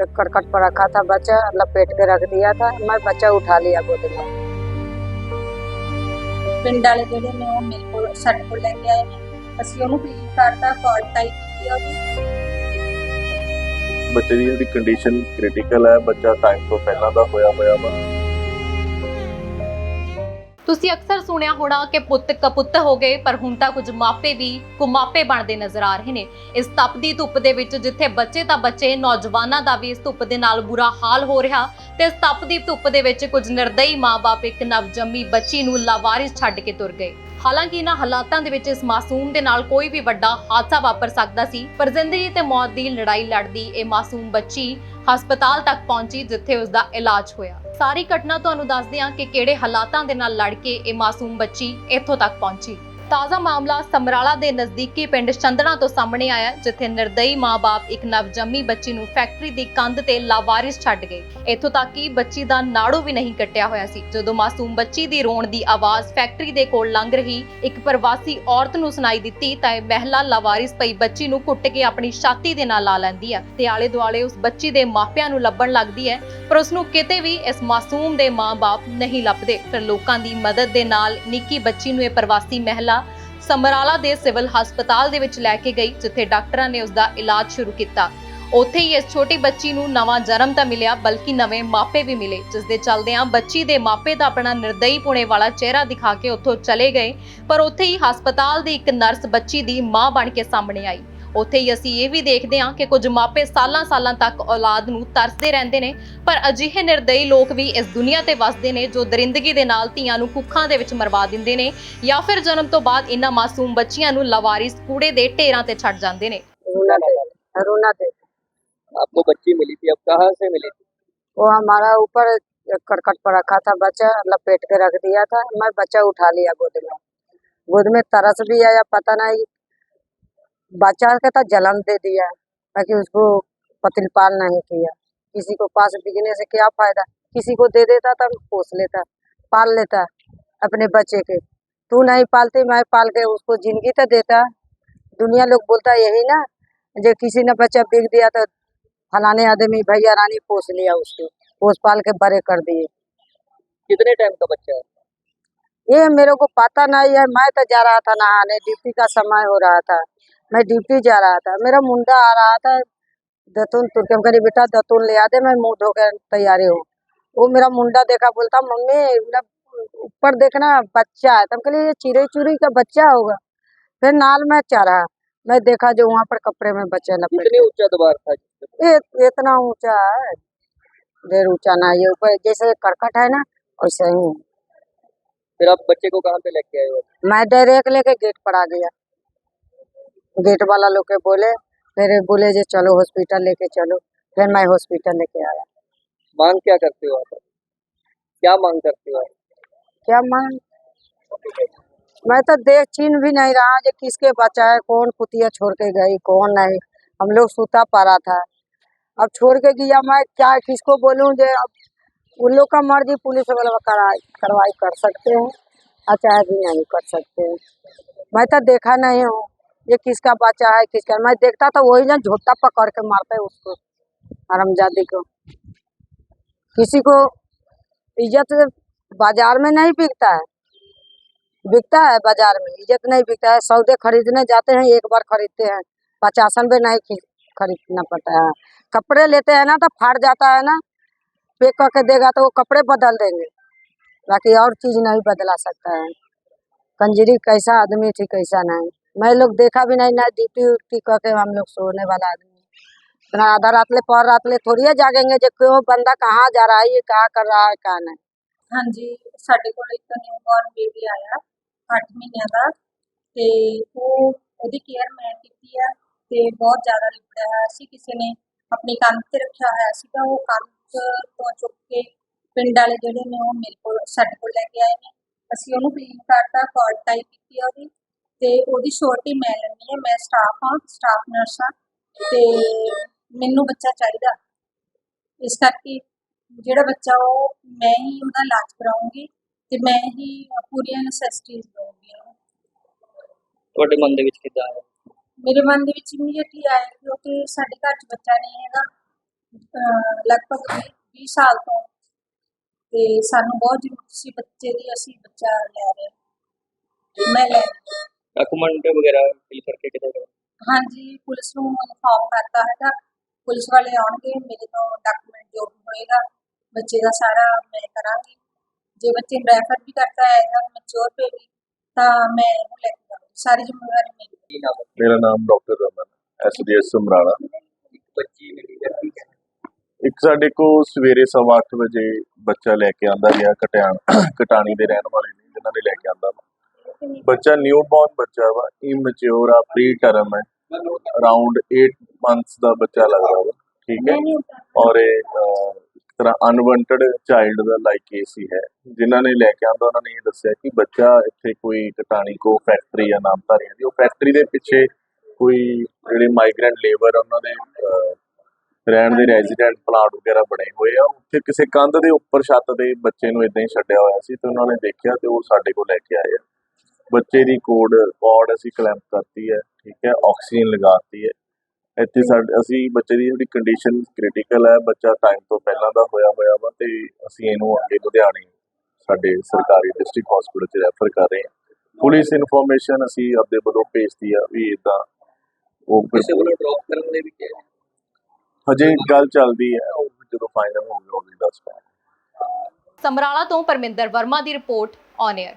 एक करकट पर रखा था बच्चा लपेट के रख दिया था मैं बच्चा उठा लिया गोद में ਪਿੰਡ ਵਾਲੇ ਜਿਹੜੇ ਨੇ ਉਹ ਮੇਰੇ ਕੋਲ ਸਾਡੇ ਕੋਲ ਲੈ ਕੇ ਆਏ ਨੇ ਅਸੀਂ ਉਹਨੂੰ ਕਲੀਨ ਕਰਤਾ ਕਾਲ ਟਾਈਪ ਕੀਤੀ ਆ ਉਹਦੀ ਬੱਚੇ ਦੀ ਜਿਹੜੀ ਕੰਡੀਸ਼ਨ ਕ੍ਰਿਟੀਕਲ ਹੈ ਬੱਚਾ ਟਾਈਮ ਤੋਂ ਪਹਿਲਾਂ ਦਾ ਹੋਇਆ ਹੋਇਆ ਵਾ ਤੁਸੀਂ ਅਕਸਰ ਸੁਣਿਆ ਹੋਣਾ ਕਿ ਪੁੱਤ ਕਪੁੱਤ ਹੋ ਗਏ, ਪਰ ਹੁਣ ਤਾਂ ਕੁਝ ਮਾਪੇ ਵੀ ਕੁਮਾਪੇ ਬਣਦੇ ਨਜ਼ਰ ਆ ਰਹੇ ਨੇ। ਇਸ ਤਪਦੀ ਧੁੱਪ ਦੇ ਵਿੱਚ ਜਿੱਥੇ ਬੱਚੇ ਤਾਂ ਬੱਚੇ, ਨੌਜਵਾਨਾਂ ਦਾ ਵੀ ਇਸ ਧੁੱਪ ਦੇ ਨਾਲ ਬੁਰਾ ਹਾਲ ਹੋ ਰਿਹਾ ਤੇ ਇਸ ਤਪਦੀ ਧੁੱਪ ਦੇ ਵਿੱਚ ਕੁਝ ਨਿਰਦਈ ਮਾਪੇ ਇੱਕ ਨਵਜੰਮੀ ਬੱਚੀ ਨੂੰ ਲਾਵਾਰਿਸ ਛੱਡ ਕੇ ਤੁਰ ਗਏ। ਹਾਲਾਂਕਿ ਇਹਨਾਂ ਹਾਲਾਤਾਂ ਦੇ ਵਿੱਚ ਇਸ ਮਾਸੂਮ ਦੇ ਨਾਲ ਕੋਈ ਵੀ ਵੱਡਾ ਹਾਦਸਾ ਵਾਪਰ ਸਕਦਾ ਸੀ। ਪਰ ਜ਼ਿੰਦਗੀ ਤੇ ਮੌਤ ਦੀ ਲੜਾਈ ਲੜਦੀ ਇਹ ਮਾਸੂਮ ਬੱਚੀ ਹਸਪਤਾਲ ਤੱਕ ਪਹੁੰਚੀ, ਜਿੱਥੇ ਉਸ ਦਾ ਇਲਾਜ ਹੋਇਆ। ਸਾਰੀ ਘਟਨਾ ਤੁਹਾਨੂੰ ਦੱਸਦੇ ਹਾਂ ਕਿ ਕਿਹੜੇ ਹਾਲਾਤਾਂ ਦੇ ਨਾਲ ਲੜ ਕੇ ਇਹ ਮਾਸੂਮ ਬੱਚੀ ਇੱਥੋਂ ਤੱਕ ਪਹੁੰਚੀ। ਤਾਜ਼ਾ ਮਾਮਲਾ ਸਮਰਾਲਾ ਦੇ ਨਜ਼ਦੀਕੀ ਪਿੰਡ ਚੰਦਣਾ ਤੋਂ ਸਾਹਮਣੇ ਆਇਆ ਜਿੱਥੇ ਨਿਰਦਈ ਮਾਂ-ਬਾਪ ਇੱਕ ਨਵਜੰਮੀ ਬੱਚੀ ਨੂੰ ਫੈਕਟਰੀ ਦੀ ਕੰਧ ਤੇ ਲਾਵਾਰਿਸ ਛੱਡ ਗਏ। ਇੱਥੋਂ ਤੱਕ ਕਿ ਬੱਚੀ ਦਾ ਨਾੜੂ ਵੀ ਨਹੀਂ ਕੱਟਿਆ ਹੋਇਆ ਸੀ। ਜਦੋਂ ਮਾਸੂਮ ਬੱਚੀ ਦੀ ਰੋਣ ਦੀ ਆਵਾਜ਼ ਫੈਕਟਰੀ ਦੇ ਕੋਲ ਲੰਘ ਰਹੀ, ਇੱਕ ਪ੍ਰਵਾਸੀ ਔਰਤ ਨੂੰ ਸੁਣਾਈ ਦਿੱਤੀ ਤਾਂ ਇਹ ਮਹਿਲਾ ਲਾਵਾਰਿਸ ਪਈ ਬੱਚੀ ਨੂੰ ਕੁੱਟ ਕੇ ਆਪਣੀ ਛਾਤੀ ਦੇ ਨਾਲ ਲਾ ਲੈਂਦੀ ਹੈ। ਤੇ ਆਲੇ ਦੁਆਲੇ ਉਸ ਬੱਚੀ ਦੇ ਮਾਪਿਆਂ ਨੂੰ ਲੱਭਣ ਲੱਗਦੀ ਹੈ, ਪਰ ਉਸ ਨੂੰ ਕਿਤੇ ਵੀ ਇਸ ਮਾਸੂਮ ਦੇ ਮਾਂ-ਬਾਪ ਨਹੀਂ ਲੱਭਦੇ। ਫਿਰ ਲੋਕਾਂ ਦੀ ਮਦਦ ਦੇ ਨਾਲ ਨਿੱਕੀ ਬੱਚੀ ਨੂੰ ਇਹ ਪ੍ਰਵਾਸੀ ਮਹਿਲਾ ਸਮਰਾਲਾ ਦੇ ਸਿਵਲ ਹਸਪਤਾਲ ਦੇ ਵਿੱਚ ਲੈ ਕੇ ਗਈ, ਜਿੱਥੇ ਡਾਕਟਰਾਂ ਨੇ ਉਸ ਦਾ ਇਲਾਜ ਸ਼ੁਰੂ ਕੀਤਾ। ਉੱਥੇ ਹੀ ਇਸ ਛੋਟੀ ਬੱਚੀ ਨੂੰ ਨਵਾਂ ਜਨਮ ਤਾਂ ਮਿਲਿਆ, ਬਲਕਿ ਨਵੇਂ ਮਾਪੇ ਵੀ ਮਿਲੇ ਜਿਸ ਦੇ ਚੱਲਦਿਆਂ ਬੱਚੀ ਦੇ ਮਾਪੇ ਤਾਂ ਆਪਣਾ ਨਿਰਦਈ ਪੁਣੇ ਵਾਲਾ ਚਿਹਰਾ ਦਿਖਾ ਕੇ ਉੱਥੋਂ ਚਲੇ ਗਏ, ਪਰ ਉੱਥੇ ਹੀ ਹਸਪਤਾਲ ਦੀ ਇੱਕ ਨਰਸ ਬੱਚੀ ਦੀ ਮਾਂ ਬਣ ਕੇ ਸਾਹਮਣੇ ਆਈ। ਉੱਥੇ ਹੀ ਅਸੀਂ ਇਹ ਵੀ ਦੇਖਦੇ ਹਾਂ ਕਿ ਕੁਝ ਮਾਪੇ ਸਾਲਾਂ-ਸਾਲਾਂ ਤੱਕ ਔਲਾਦ ਨੂੰ ਤਰਸਦੇ ਰਹਿੰਦੇ ਨੇ ਪਰ ਅਜਿਹੇ ਨਿਰਦਈ ਲੋਕ ਵੀ ਇਸ ਦੁਨੀਆ ਤੇ ਵਸਦੇ ਨੇ ਜੋ ਦਰਿੰਦਗੀ ਦੇ ਨਾਲ ਧੀਆਂ ਨੂੰ ਕੁੱਖਾਂ ਦੇ ਵਿੱਚ ਮਰਵਾ ਦਿੰਦੇ ਨੇ ਜਾਂ ਫਿਰ ਜਨਮ ਤੋਂ ਬਾਅਦ ਇਹਨਾਂ ਮਾਸੂਮ ਬੱਚੀਆਂ ਨੂੰ ਲਵਾਰਿਸ ਕੂੜੇ ਦੇ ਢੇਰਾਂ ਤੇ ਛੱਡ ਜਾਂਦੇ ਨੇ रूना देवी रूना देवी आपको बच्ची मिली थी अब कहाँ से मिली थी वो हमारा ऊपर एक करकट पर रखा था बच्चा लपेट के रख दिया था मैं बच्चा उठा लिया गोद में गोद में तरस भी आया पता नहीं बच्चा का तो जन्म दे दिया ताकि उसको पतिल पाल नहीं किया। किसी को पास बिकने से क्या फ़ायदा? किसी को दे देता तो पोस लेता पाल लेता अपने बच्चे के। तू नहीं पालती मैं पाल के उसको ज़िंदगी तो देता। दुनिया लोग बोलता यही ना जो किसी ने बच्चा बिक दिया तो फलाने आदमी भैया रानी पोस लिया उसको पोस पाल के बड़े कर दिए। कितने टाइम का बच्चा है? ये मेरे को पता नहीं है मैं तो जा रहा था नहाने ड्यूटी का समय हो रहा था। मैं ड्यूटी जा रहा था। मेरा मुंडा आ रहा था दतुन तुर के। हम बेटा दतुन ले आ दे मैं मुँह धो के तैयारी हूँ। वो मेरा मुंडा देखा बोलता मम्मी मेरा ऊपर देखना बच्चा है। तब कही ये चिड़ई चुरी का बच्चा होगा। फिर नाल में चारा मैं देखा जो वहाँ पर कपड़े में बच्चा लपेट। कितने ऊँचा दीवार था इतना ऊँचा है। देर ऊँचा ना ये ऊपर जैसे करकट है ना वैसे ही। फिर आप बच्चे को कहाँ पे लेके आए हो? मैं डायरेक्ट लेके गेट पर आ गया। गेट वाला लोग के बोले फिर बोले जे चलो हॉस्पिटल लेके चलो। फिर मैं हॉस्पिटल लेके आया। मांग क्या करते हो आप? क्या मांग करते हो क्या मांग? मैं तो देख चिन्ह भी नहीं रहा जो किसके बच्चा है कौन कुतिया छोड़ के गई कौन नहीं। हम लोग सूता पड़ा था। अब छोड़ के गया मैं क्या किसको बोलूँ जो अब उन लोग का मर्ज़ी पुलिस वाला कार्रवाई कर सकते हैं और चाहे भी नहीं कर सकते हैं। मैं तो देखा नहीं हूँ। ये किसका बच्चा है, किसका मैं देखता तो वही ना झोटा पकड़ के मारते उसको, हरमजादी को। किसी को इज़्ज़त बाज़ार में नहीं बिकता है। बिकता है बाज़ार में, इज़्ज़त नहीं बिकता है। सौदे खरीदने जाते हैं, एक बार खरीदते हैं। पचासन में नहीं खरीदना पड़ता है। कपड़े लेते हैं ना तो फाट जाता है ना, पैक करके देगा तो वो कपड़े बदल देंगे। बाकी और चीज़ नहीं बदला सकता है। कंजरी कैसा आदमी थी, कैसा नहीं। मैं लोग देखा भी नहीं ना ड्यूटी उट्टी करके हम लोग सोने वाला आदमी इतना आधा रात ले पर रात ले थोड़ी है जागेंगे जो क्यों बंदा कहाँ जा रहा है ये कहाँ कर रहा है कहाँ नहीं ਹਾਂਜੀ ਸਾਡੇ ਕੋਲ ਇੱਕ ਨਿਊਬੋਰਨ ਬੇਬੀ ਆਇਆ 8 ਮਹੀਨਿਆਂ ਦਾ ਤੇ ਉਹ ਉਹਦੀ ਕੇਅਰ ਮੈਂ ਕੀਤੀ ਆ ਤੇ ਬਹੁਤ ਜ਼ਿਆਦਾ ਲਿਬੜਿਆ ਹੋਇਆ ਸੀ ਕਿਸੇ ਨੇ ਆਪਣੀ ਕੰਧ ਤੇ ਰੱਖਿਆ ਹੋਇਆ ਸੀਗਾ ਉਹ ਕੰਧ ਤੋਂ ਚੁੱਕ ਕੇ ਪਿੰਡ ਵਾਲੇ ਜਿਹੜੇ ਨੇ ਉਹ ਮੇਰੇ ਕੋਲ ਸਾਡੇ ਕੋਲ ਲੈ ਕੇ ਆਏ ਨੇ ਅਸੀਂ ਉਹਨੂੰ ਕਲੀਨ ਕਰਤਾ ਕਾਲ ਟਾਈਪ ਕੀਤੀ ਆ ਉਹਦੀ ਤੇ ਉਹਦੀ ਛੋਟੀ ਮੈਂ ਲੈਣੀ ਹੈ ਮੈਂ ਸਟਾਫ ਹਾਂ ਸਟਾਫ ਨਰਸ ਹਾਂ ਤੇ ਮੈਨੂੰ ਬੱਚਾ ਚਾਹੀਦਾ ਇਸ ਕਰਕੇ ਜਿਹੜਾ ਬੱਚਾ ਉਹ ਮੈਂ ਹੀ ਉਹਦਾ ਇਲਾਜ ਕਰਾਉਂਗੀ ਤੇ ਮੈਂ ਹੀ ਪੂਰੀਆਂ ਨੈਸੈਸਿਟੀਜ਼ ਦਊਂਗੀ ਤੁਹਾਡੇ ਮਨ ਦੇ ਵਿੱਚ ਕਿੱਦਾਂ ਹੈ ਮੇਰੇ ਮਨ ਦੇ ਵਿੱਚ ਇਮੀਡੀਏਟਲੀ ਆਇਆ ਕਿਉਂਕਿ ਸਾਡੇ ਘਰ 'ਚ ਬੱਚਾ ਨਹੀਂ ਹੈਗਾ ਲਗਭਗ 20 ਸਾਲ ਤੋਂ ਤੇ ਸਾਨੂੰ ਬਹੁਤ ਜ਼ਰੂਰਤ ਸੀ ਬੱਚੇ ਦੀ ਅਸੀਂ ਬੱਚਾ ਲੈ ਰਹੇ। ਮੈਂ ਲੈ। ਡਾਕੂਮੈਂਟ ਵਗੈਰਾ ਫਿਲ ਕਰਕੇ ਕਿਹਦਾ ਹਾਂਜੀ ਪੁਲਿਸ ਨੂੰ ਇਨਫਾਰਮ ਕਰਤਾ ਹੈਗਾ। ਪੁਲਿਸ ਵਾਲੇ ਆਉਣਗੇ ਮੇਰੇ ਤੋਂ ਡਾਕੂਮੈਂਟ ਜੋ ਵੀ ਹੋਏਗਾ ਬੱਚੇ ਦਾ ਸਾਰਾ ਮੈਂ ਕਰਾਂਗੀ। ਜੇ ਬੱਚੇ ਰੈਫਰ ਵੀ ਕਰਤਾ ਹੈ ਜਾਂ ਮੈਚੋਰ ਪੇ ਵੀ ਤਾਂ ਮੈਂ ਇਹਨੂੰ ਲੈ ਕੇ ਜਾਵਾਂਗੀ ਸਾਰੀ ਜ਼ਿੰਮੇਵਾਰੀ ਮੇਰੀ। ਕੀ ਮੇਰਾ ਨਾਮ ਡਾਕਟਰ ਰਮਨ ਐਸਡੀਐਸ ਸਮਰਾਲਾ। ਇੱਕ ਬੱਚੀ ਮਿਲੀ ਹੈ? ਇੱਕ ਸਾਡੇ ਕੋਲ ਸਵੇਰੇ ਸਵਾ ਅੱਠ ਵਜੇ ਬੱਚਾ ਲੈ ਕੇ ਆਂਦਾ ਗਿਆ ਕਟਿਆਣ ਕਟਾਣੀ ਦੇ ਰਹਿਣ ਵਾਲੇ ਨੇ ਜਿਨ੍ਹਾਂ ਨੇ ਲੈ ਕੇ ਆਂਦਾ ਵਾ। ਬੱਚਾ ਨਿਊ ਬੌਰਨ ਬੱਚਾ ਵਾ ਇਮੈਚੁਰ ਆ ਪ੍ਰੀ ਟਰਮ ਹੈ। ਅਰਾਊਂਡ 8 ਮੰਥਸ ਦਾ ਬੱਚਾ ਲੱਗਦਾ ਵਾ ਠੀਕ ਹੈ। ਔਰ ਇਹ ਇੱਕ ਤਰ੍ਹਾਂ ਅਨਵਾਂਟਡ ਚਾਈਲਡ ਦਾ ਲਾਈਕ ਕੇਸ ਹੀ ਹੈ। ਜਿਨ੍ਹਾਂ ਨੇ ਲੈ ਕੇ ਆਂਦਾ ਉਹਨਾਂ ਨੇ ਇਹ ਦੱਸਿਆ ਕਿ ਬੱਚਾ ਇੱਥੇ ਕੋਈ ਕਟਾਣੀ ਕੋ ਫੈਕਟਰੀ ਆ ਨਾਮਧਾਰੀ ਦੀ ਉਹ ਫੈਕਟਰੀ ਦੇ ਪਿੱਛੇ ਕੋਈ ਜਿਹੜੇ ਮਾਈਗ੍ਰੈਂਟ ਲੇਬਰ ਉਹਨਾਂ ਦੇ ਰਹਿਣ ਦੇ ਰੈਜ਼ੀਡੈਂਟ ਪਲਾਟ ਵਗੈਰਾ ਬਣੇ ਹੋਏ ਆ। ਉੱਥੇ ਕਿਸੇ ਕੰਧ ਦੇ ਉੱਪਰ ਛੱਤ ਦੇ ਬੱਚੇ ਨੂੰ ਇਦਾਂ ਹੀ ਛੱਡਿਆ ਹੋਇਆ ਸੀ ਤੇ ਉਹਨਾਂ ਨੇ ਦੇਖਿਆ ਤੇ ਉਹ ਸਾਡੇ ਕੋਲ ਲੈ ਕੇ ਆਏ ਆ। ਬੱਚੇ ਦੀ ਕੋਡ ਕਾਰਡ ਅਸੀਂ ਕਲੈਂਪ ਕਰਤੀ ਹੈ ਠੀਕ ਹੈ ਆਕਸੀਜਨ ਲਗਾਤੀ ਹੈ। ਇੱਥੇ ਸਾਡੇ ਅਸੀਂ ਬੱਚੇ ਦੀ ਜਿਹੜੀ ਕੰਡੀਸ਼ਨ ਕ੍ਰਿਟੀਕਲ ਹੈ ਬੱਚਾ ਟਾਈਮ ਤੋਂ ਪਹਿਲਾਂ ਦਾ ਹੋਇਆ ਹੋਇਆ ਵਾ ਤੇ ਅਸੀਂ ਇਹਨੂੰ ਅੱਗੇ ਲੁਧਿਆਣੇ ਸਾਡੇ ਸਰਕਾਰੀ ਡਿਸਟ੍ਰਿਕਟ ਹਸਪੀਟਲ 'ਚ ਰੈਫਰ ਕਰ ਰਹੇ ਹਾਂ। ਪੁਲਿਸ ਇਨਫੋਰਮੇਸ਼ਨ ਅਸੀਂ ਆਪਦੇ ਵੱਲੋਂ ਭੇਜਤੀ ਆ ਵੀ ਇਦਾਂ ਉਹ ਕਿਸੇ ਵੱਲੋਂ ਡ੍ਰੌਪ ਕਰਨ ਦੇ ਵੀ। ਹਜੇ ਗੱਲ ਚੱਲਦੀ ਹੈ ਉਹ ਜਦੋਂ ਫਾਈਨਲ ਹੋ ਗਿਆ ਉਹ ਵੀ ਦੱਸ ਪਾਵਾਂਗੇ। ਸਮਰਾਲਾ ਤੋਂ ਪਰਮਿੰਦਰ ਵਰਮਾ ਦੀ ਰਿਪੋਰਟ ਔਨ 에ਅਰ